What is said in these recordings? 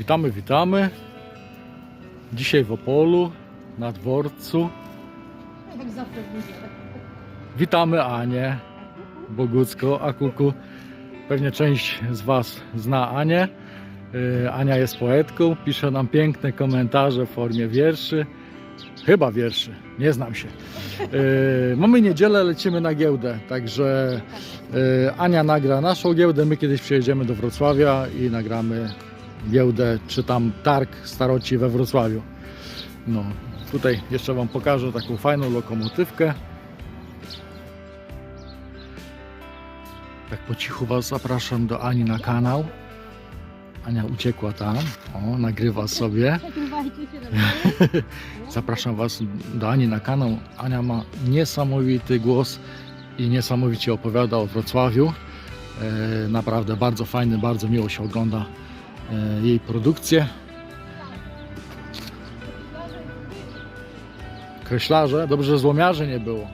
Witamy, witamy. Dzisiaj w Opolu, na dworcu. Witamy Anię Bogucką, Akuku. Pewnie część z Was zna Anię. Yy, Ania jest poetką, pisze nam piękne komentarze w formie wierszy. Chyba wierszy, nie znam się. Yy, mamy niedzielę, lecimy na giełdę, także yy, Ania nagra naszą giełdę, my kiedyś przyjedziemy do Wrocławia i nagramy giełdę, czy tam targ staroci we Wrocławiu. No, tutaj jeszcze Wam pokażę taką fajną lokomotywkę. Tak po cichu Was zapraszam do Ani na kanał. Ania uciekła tam, o, nagrywa sobie. Zapraszam Was do Ani na kanał. Ania ma niesamowity głos i niesamowicie opowiada o Wrocławiu. E, naprawdę bardzo fajny, bardzo miło się ogląda jej produkcję. Kreślarze, dobrze, że złomiarzy nie było.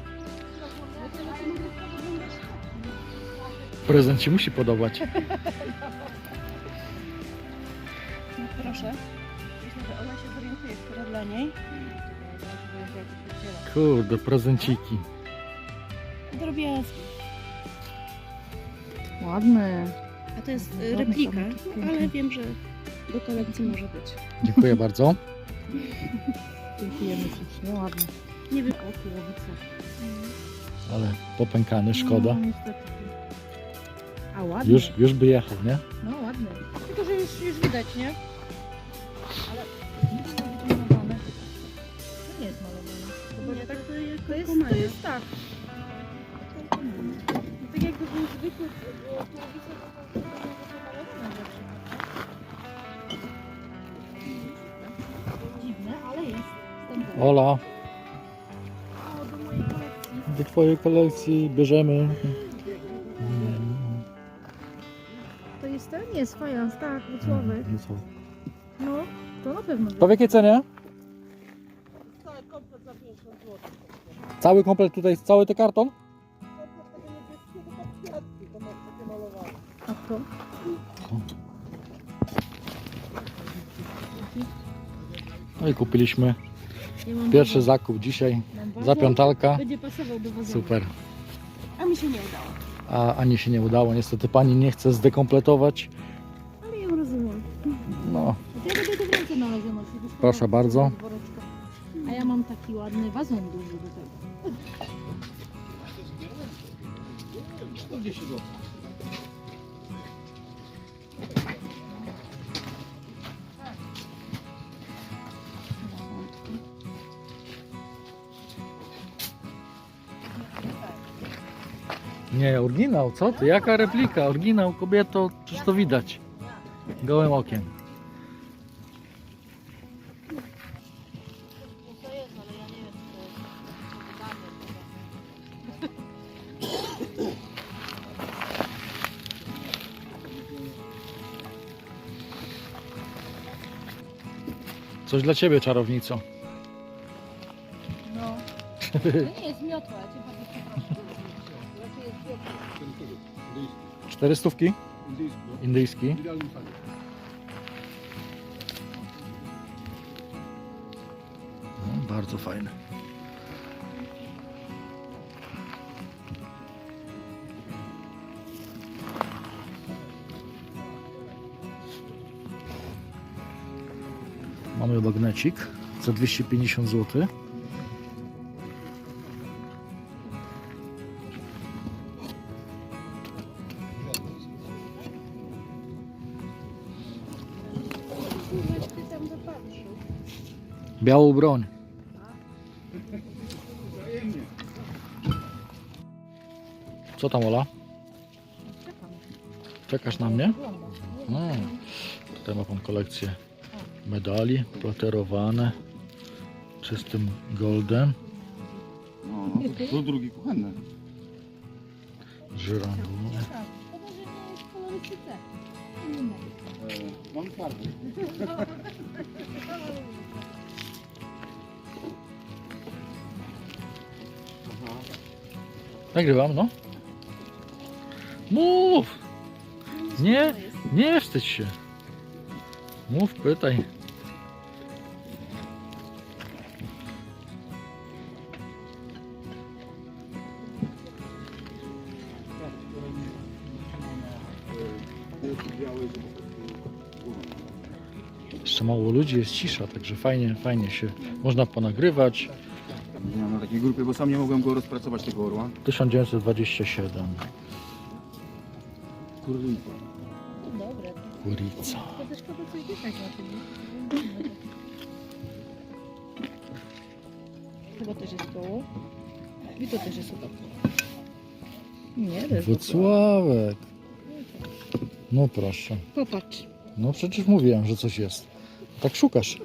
Prezent Ci musi podobać. Proszę. Myślę, że ona się zorientuje, która dla niej. Kurde, prezenciki. Drobiazgi. Ładny. A to jest y, replika, ale wiem, że do kolekcji może być. Dziękuję bardzo. Dziękujemy ślicznie, ładny. Nie wiem. O, połowica. Ale popękany, szkoda. No, niestety. A ładny. Już, już by jechał, nie? No ładny. Tylko, że już, już widać, nie? Nic nie jest malowane. To nie jest malowane. Nie, tak to jest, To jest, to jest tak. Tak jakby był zwykły połowica, to to. Dziwne, ale jest. Stąd Ola, O, do mojej kolekcji. do Twojej kolekcji bierzemy. To jest ten? Jest fajans, tak, Wrocławek. No co? No, to na pewno. To w jakiej cenie? Cały komplet za 50 zł. Cały komplet tutaj, cały ten karton? A to? No i kupiliśmy Ja pierwszy zakup dzisiaj. Mam wazon. Zapiątalka. Będzie pasował do. Super. A mi się nie udało. A Ani się nie udało. Niestety pani nie chce zdekompletować. Ale ją rozumiem. No, ja będę nosić. Proszę bardzo. woreczka. A ja mam taki ładny wazon duży do tego. Nie, oryginał, co ty? Jaka replika? Oryginał, kobieto, przecież to widać. Gołym okiem. Coś dla ciebie, czarownico. No. To nie jest miotła, ja cię bardzo przepraszam. Wielka. Cztery stówki? Indyjski. No, bardzo fajny. Mamy magnecik za 250 zł. Białą broń. Co tam Ola? Czekasz na mnie? No. Tutaj ma pan kolekcję medali platerowane czystym goldem. No, no to, drugi kuchenny. Żyrandole. Tak. Szkoda, Nagrywam, no. Mów! Nie, nie wstydź się. Mów, pytaj. Jeszcze mało ludzi, jest cisza, także fajnie, fajnie się można ponagrywać. Ja na takiej grupie, bo sam nie mogłem go rozpracować tego orła. 1927. Kurwa. Dobre. Kurica. To też coś na tym. Chyba też jest koło. I to też jest chyba koło. Nie, to jest. No proszę. Popatrz. No przecież mówiłem, że coś jest. Tak szukasz.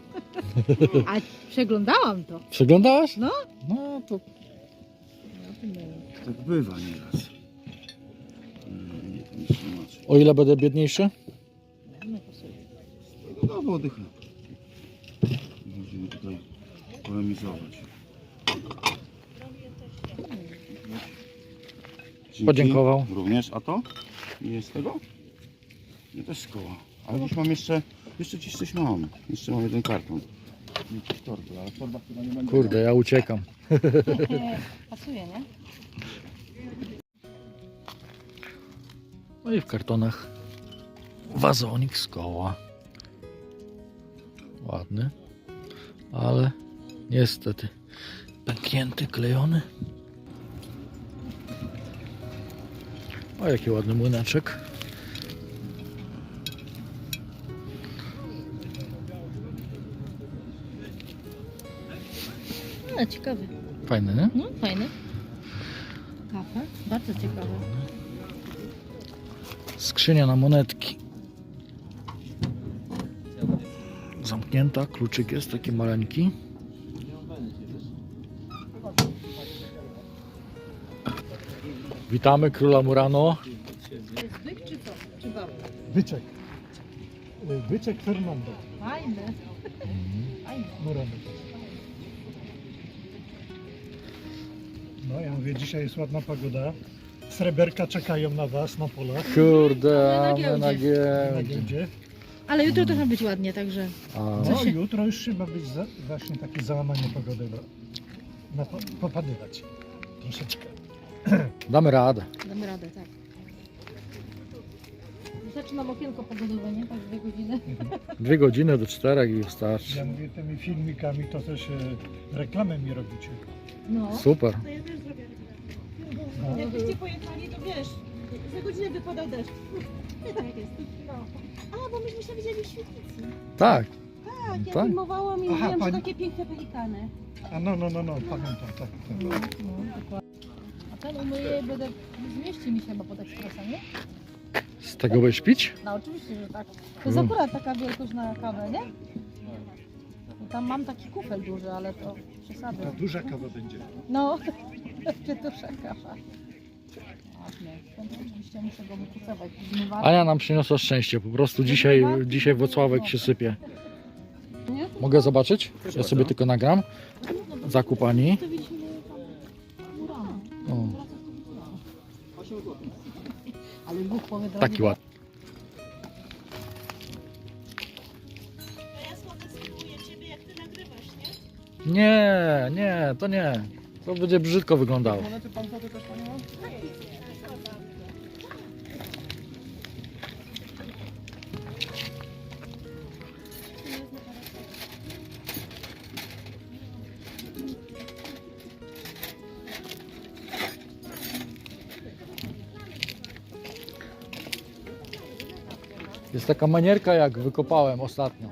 A przeglądałam to. Przeglądałaś? No. No to Tak bywa nieraz. Nie, to nic nie macie. o ile będę biedniejszy? No. No, no, oddychę. Musimy tutaj polemizować. Dzięki. Podziękował. Również, a to? Nie jest tego? Nie też z koła. Ale gdzieś mam jeszcze, jeszcze gdzieś coś mam. Jeszcze mam jeden karton. Ale w torbach chyba nie będę. Kurde, ja uciekam. Pasuje, nie? No i w kartonach wazonik z koła. Ładny, ale niestety pęknięty, klejony. O, jaki ładny młyneczek. Ciekawy. Fajny, nie? No fajny. Kafe. Bardzo ciekawe. Skrzynia na monetki. Zamknięta, kluczyk jest taki maleńki. Witamy króla Murano. To jest byk czy co? Czy. Y, Byczek Fernando. Fajny. Fajny. Murany. Mówię, dzisiaj jest ładna pogoda. Sreberka czekają na was na polach, Kurde, Na a my na giełdzie. na giełdzie. giełdzie. Ale jutro też ma być ładnie, także. A, No się- jutro już ma być za, właśnie takie załamanie pogody. bo- Na, po- popadywać troszeczkę. damy radę. Damy radę, tak. Zaczynam okienko pogodowe, nie? Tak dwie godziny. Dwie godziny do czterech i wystarczy. Ja mówię tymi filmikami to też e, reklamę mi robicie. No. Super. To też. No. Jakbyście pojechali, to wiesz, za godzinę wypadał deszcz. Nie tak jest. No. A, bo myśmy się widzieli w świetlicy. Tak. Tak, ja Tak. filmowałam i Aha, mówiłam, że pani- takie piękne pelikany. A no, no, no, no, pamiętam, tak. No, tak. no, dokładnie. A ten umyje, będę, zmieści mi się chyba pod ekspresem, nie? Z tego będziesz pić? No oczywiście, że tak. To jest Mm. akurat taka wielkość na kawę, nie? I tam mam taki kufel duży, ale to przesady. Ta duża kawa będzie. No, czy duża kawa. Ładnie. Ten oczywiście muszę go. Ania nam przyniosła szczęście. Po prostu dzisiaj, dzisiaj Włocławek się sypie. Mogę zobaczyć? Ja sobie tylko nagram. Zakup Ani. O, taki ładny. Nie? Nie, to nie. To będzie brzydko wyglądało. Jest taka manierka jak wykopałem ostatnio.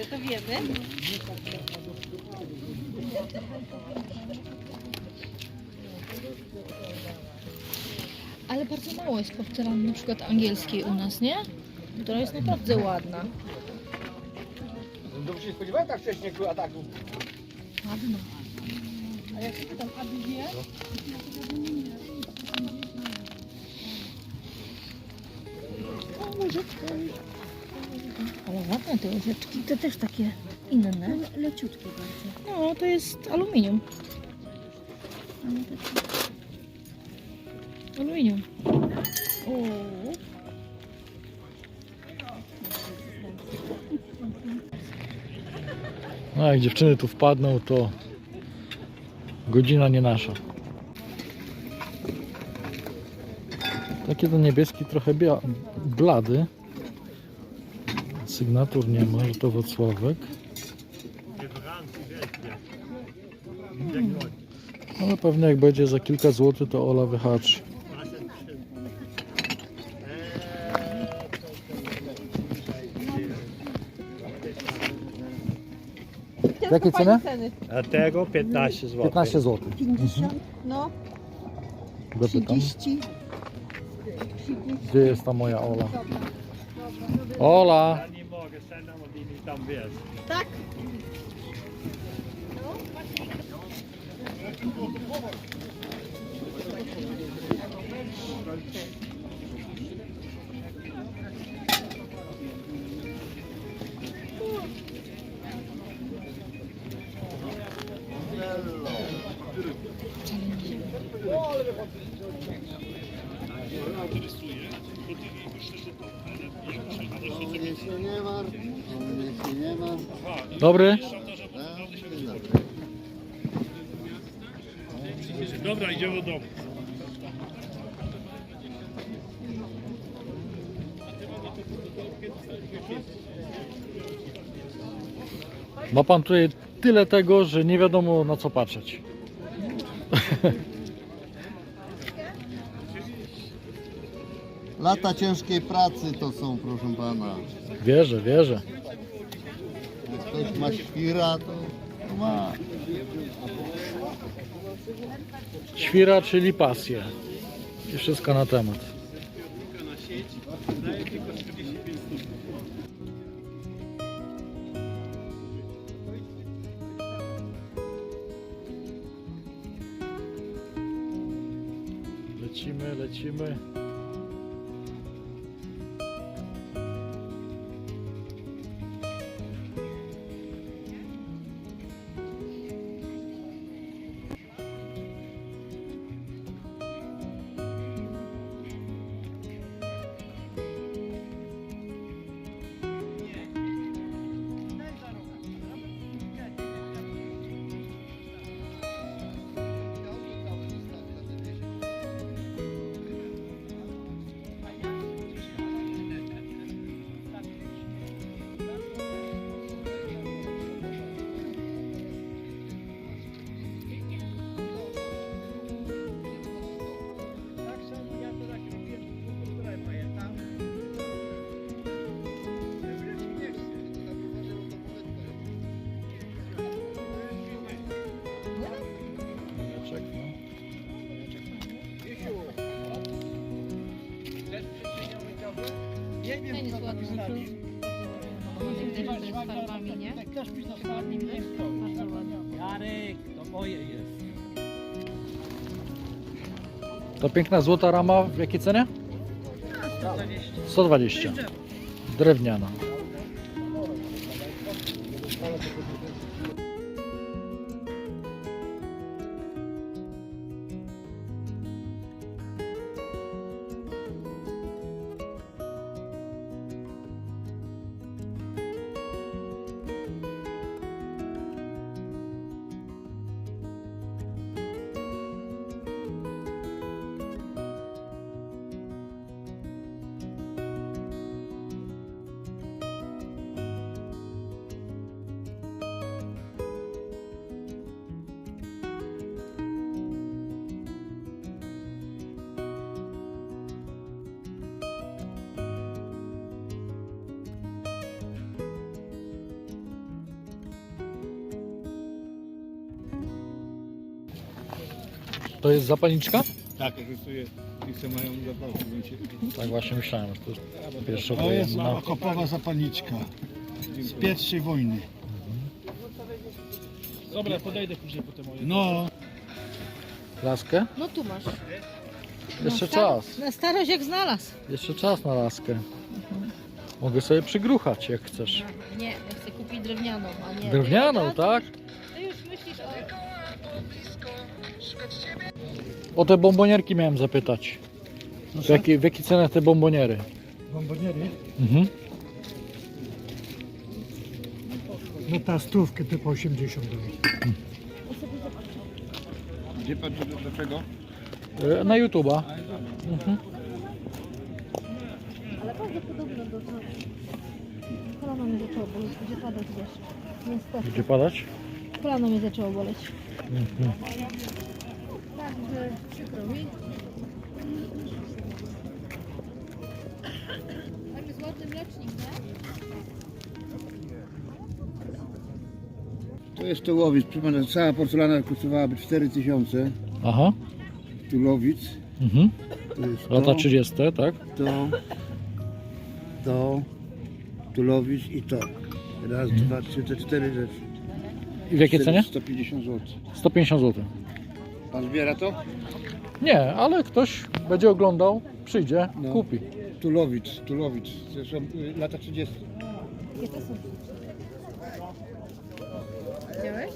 To wiemy. Ale bardzo mało jest powtarzane na przykład angielskiej u nas, nie? Która jest naprawdę ładna. To się spodziewałem tak wcześniej ataku. Ładna. A jak się tam Abi wie? Ale ładne te łyżeczki, to też takie inne. Le, leciutkie bardzo. No, to jest aluminium. Aluminium. O. No jak dziewczyny tu wpadną, to godzina nie nasza. Taki ten niebieski trochę bia- blady. Sygnatur nie ma, że to Wocławek. Ale pewnie jak będzie za kilka złotych, to Ola wyhaczy. Jakie ceny? ceny? A tego 15 zł. 15 zł. 50, no, Dopytam. 30. Gdzie jest ta moja Ola? Ola! Ja nie mogę stanąć, bo mi tam wiesz. Tak? Dobry? Dobra, idziemy do domu. Ma pan tutaj tyle tego, że nie wiadomo na co patrzeć. Lata ciężkiej pracy to są, proszę pana. Wierzę, wierzę. Ktoś ma świra, to, to ma. Świra, czyli pasję. I wszystko na temat. Lecimy, lecimy. Też nie? Widać? Bardzo ładnie. Jarek, to moje jest. Ta piękna złota rama w jakiej cenie? 120. Drewniana. To jest zapalniczka? Tak, rysuję i chcę mają zapałki. Tak właśnie myślałem. To jest pierwsza To jest wojenna. okopowa zapalniczka z pierwszej wojny. Dobra, podejdę później po te moje. No, Laskę? No tu masz. Jeszcze Na czas. Na starość jak znalazł. Jeszcze czas na laskę. Mogę sobie przygruchać jak chcesz. Nie, ja chcę kupić kupi drewnianą, a nie... Drewnianą, tak? O te bombonierki miałem zapytać. W jakiej, w jakiej cenach te bomboniery? Bomboniery. Mhm. No ta stówkę typu 80 daje. Gdzie pan do, do czego? E, Na YouTube'a. Mhm. Ale bardzo podobno do tego. Kolano mnie zaczęło boleć, będzie padać wiesz. Niestety. Gdzie padać? Kolano mnie zaczęło boleć. Mhm. Także przykro mi. Jest ładny mlecznik, nie? To jest tułowic, pana, cała porcelana kosztowałaby 4000. Aha. Tulowic. Mhm. To jest Lata to, 30, tak? to, to, tulowic i to. Raz, dwa, trzy, te cztery rzeczy. I w jakiej cenie? 150 zł. 150 zł. Pan zbiera to? Nie, ale ktoś będzie oglądał, przyjdzie, No. kupi. Tulowic, tulowic. To są y, lata 30. Jakie to są? Widziałeś?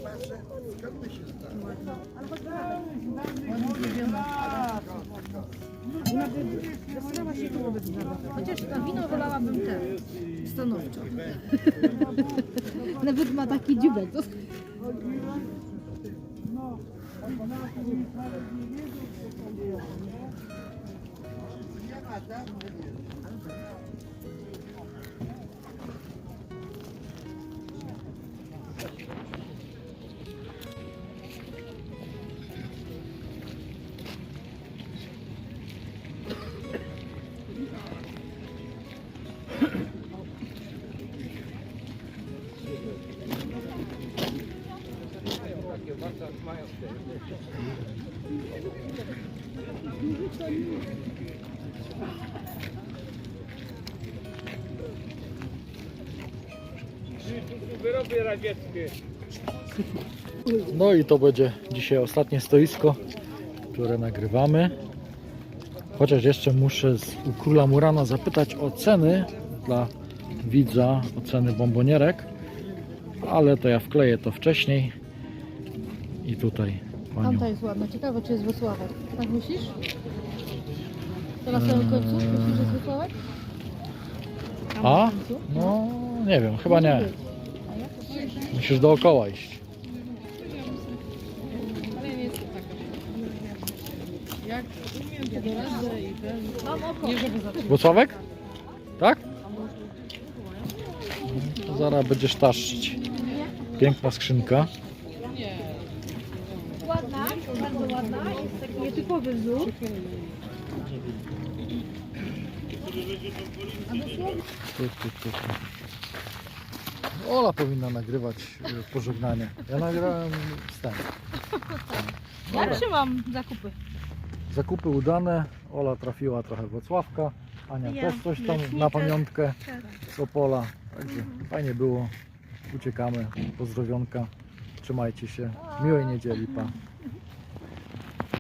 Chociaż na wino wolałabym ten. Stanowczo. Nawet ma taki dziubek. Продолжение следует... Radzieckie. No i to będzie dzisiaj ostatnie stoisko, które nagrywamy. Chociaż jeszcze muszę z, u króla Murana zapytać o ceny dla widza, o ceny bombonierek. Ale to ja wkleję to wcześniej. I tutaj panią. Tamta jest ładna. Ciekawe, czy jest Włocławek. Tak myślisz? To na samym końcu? Myślisz, że jest Włocławek? Tam A? na końcu? No nie wiem, chyba nie. Musisz dookoła iść. Ale nie taka. Jak umiem, to doradzę i ten. Mam oko. Nie, żeby za Włocławek? Tak? To zaraz będziesz taszczyć. Piękna skrzynka. Ładna, bardzo ładna. Jest taki nietypowy wzór. Tu, tu, tu. Ola powinna nagrywać y, pożegnanie. Ja nagrałem wstęp. Ja trzymam zakupy. Zakupy udane. Ola trafiła trochę Wrocławka. Ania Ja, też coś tam na pamiątkę z Opola. Także fajnie było. Uciekamy. Pozdrowionka. Trzymajcie się. Miłej niedzieli. Pa.